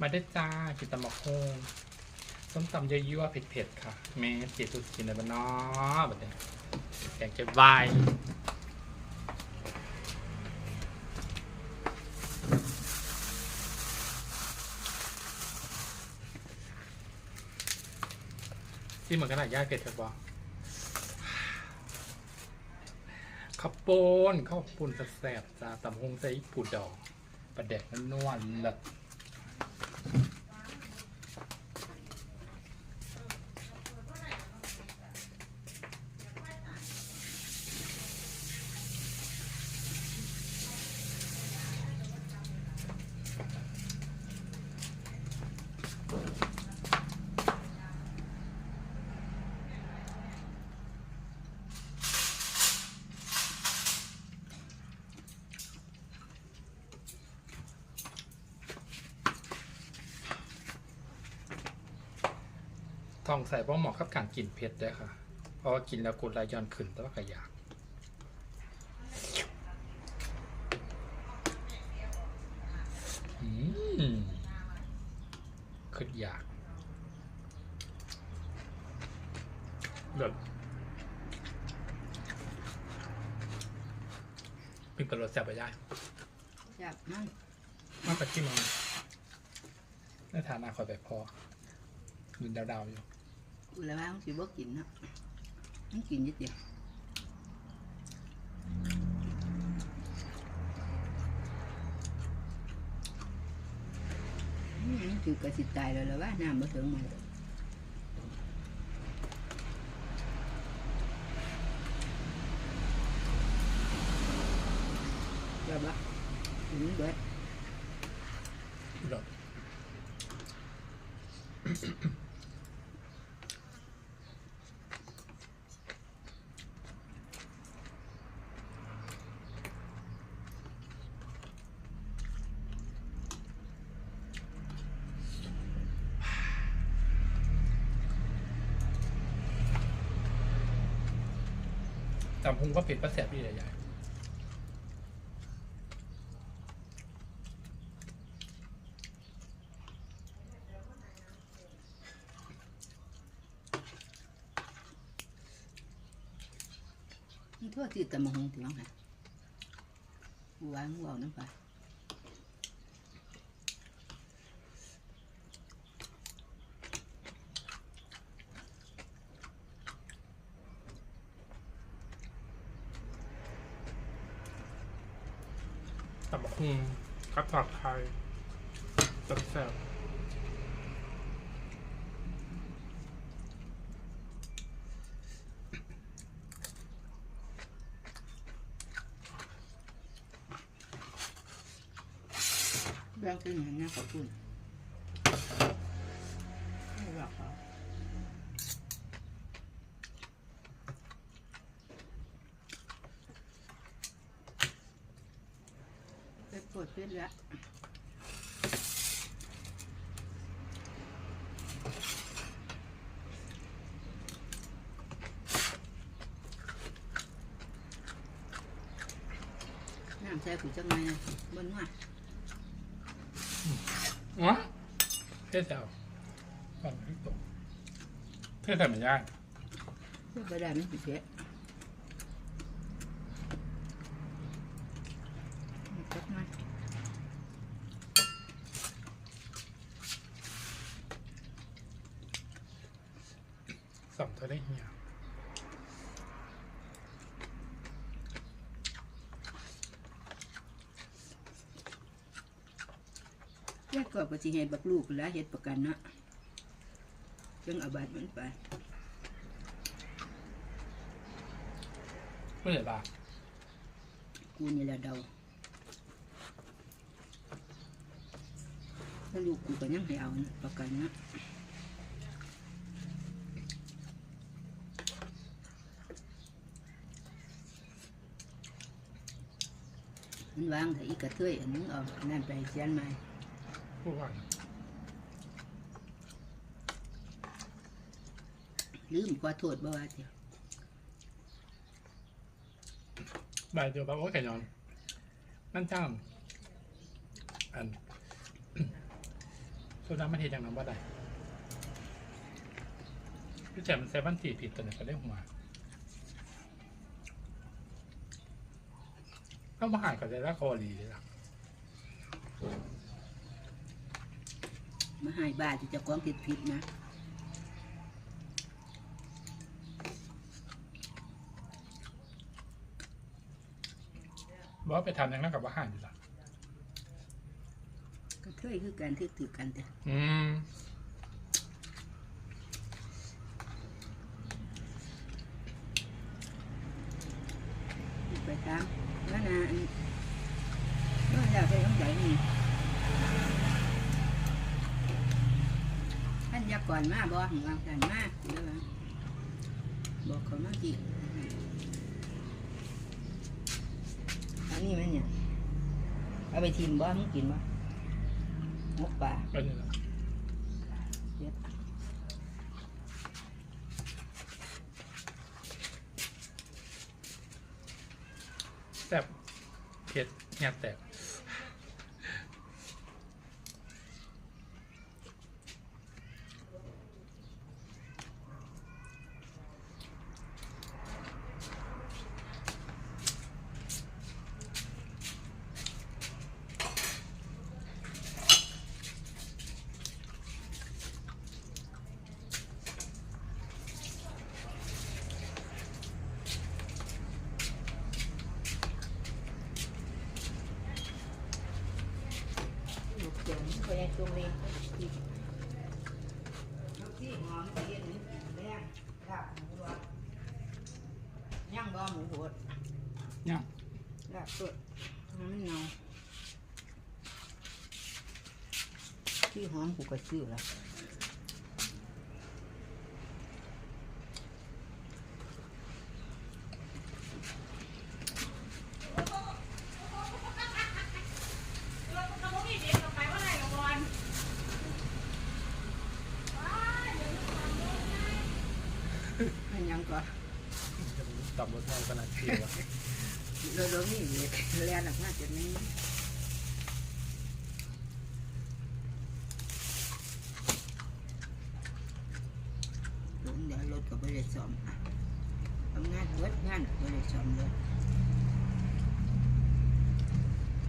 มาได้จ้ากินตำมะโคงส้มตำเยอะๆเผ็ดๆค่ะแม่เจียสุดกินอะไรบ้างเนาะแบบนี้แกงเก็บไวายที่เหมือนกันหลายย่าเผ็ดเถอะบอข้าวโพนข้าวปุ้นแซ่บๆจ้าตำหงใส่ปูดอกประเด็กนวลเลิศ ทองใส่เพราะเหมาะกับการกินเผ็ดด้วยค่ะ เพราะว่ากินแล้วกดไหลย้อนขึ้นแต่ว่าก็อยากอืมคืออยากเลิศปิ้งกระโดดแซ่บไปได้อยากนั่งมากกว่าที่มันในฐานะคอยแบบพอยืนดาวๆอยู่ กูแล้วว่ามันสิบ่กินเนาะมันกินนิดเดียวอืมมันคือกระสิ ตำบ่ถึงมันแบบว่าถึงเบิดเลิศจำพุงก็เผ็ดประแสบดีใหญ่ทั่วที่ตะมงถึงไงกูวางกูเอาน้ำไป ๆตับกหุงคัดผักไทยแซ่บแบ่งเป็นอย่างนี้ขอบคุณไม่หรอกเขา ไปปวดเพชรละน้ำใส่กูจังไงนะบนว่าๆอ๋อเทศแซ่บก่อนที่ตกเทศใส่ไม่ได้เพื่อไปได้ไม่ผิดเพชรจักหน่อย สับเธอได้เหี่ยแยกก็ก็สิให้บักลูกแล้วเฮ็ดประกันเนาะจังเอาบัตรมันไปไม่ใช่ปะกูนี่แหละเดาถ้าลูกกูก็ยังให้เอานะประกันเนาะ มันวางแต่อีกระเทยอันนึงออันนั่นไปเสียนใหม่พูดว่าลืมขอโทษบ่ว่าเดียวบ่ายเดียวปะว่าไก่นอนนั่นจ้ามอันโซดามันเห็นอย่างนั้นว่าใดพี่แจมมันเซบันตีผิดตัวหนึ่งก็ได้หัว ก็มาหายกับเดล่าคอรีเลยล่ะมาใหายบาทที่เจะกองผิดผิดๆนะบอกว่าไปทำอย่างนั้นกับว่าหายดีล่ะก็เคยคือการทึกถือกันแต่อืม ไปตามแล้วนะอันก็อยากไปต้องใจนี่ท่านอ ยาก่อนมาบ่ของวางกันมาเดี๋ยวบอกเขามาจีอันนี้มันเนี่ย เอาไปทิมบ่มึงกินบ่มกป่าเป็นนี่แหละเดี๋ยวแซ่บเผ็ดแงบแตก ตรงนี้ลูกที่หอย่างบ้าหมูรสย่างบ่หมูโหดยังลาบสดน้ำมันเนาที่หอมกูก็ซื้อละอันยังก็ตับรสเราขนาดเชียวอะเราเรามีเวทเรียนออกมาจากนี้เดี๋ยวรถก็บริษัททำงานเวิร์ดงานก็บริษัทเลย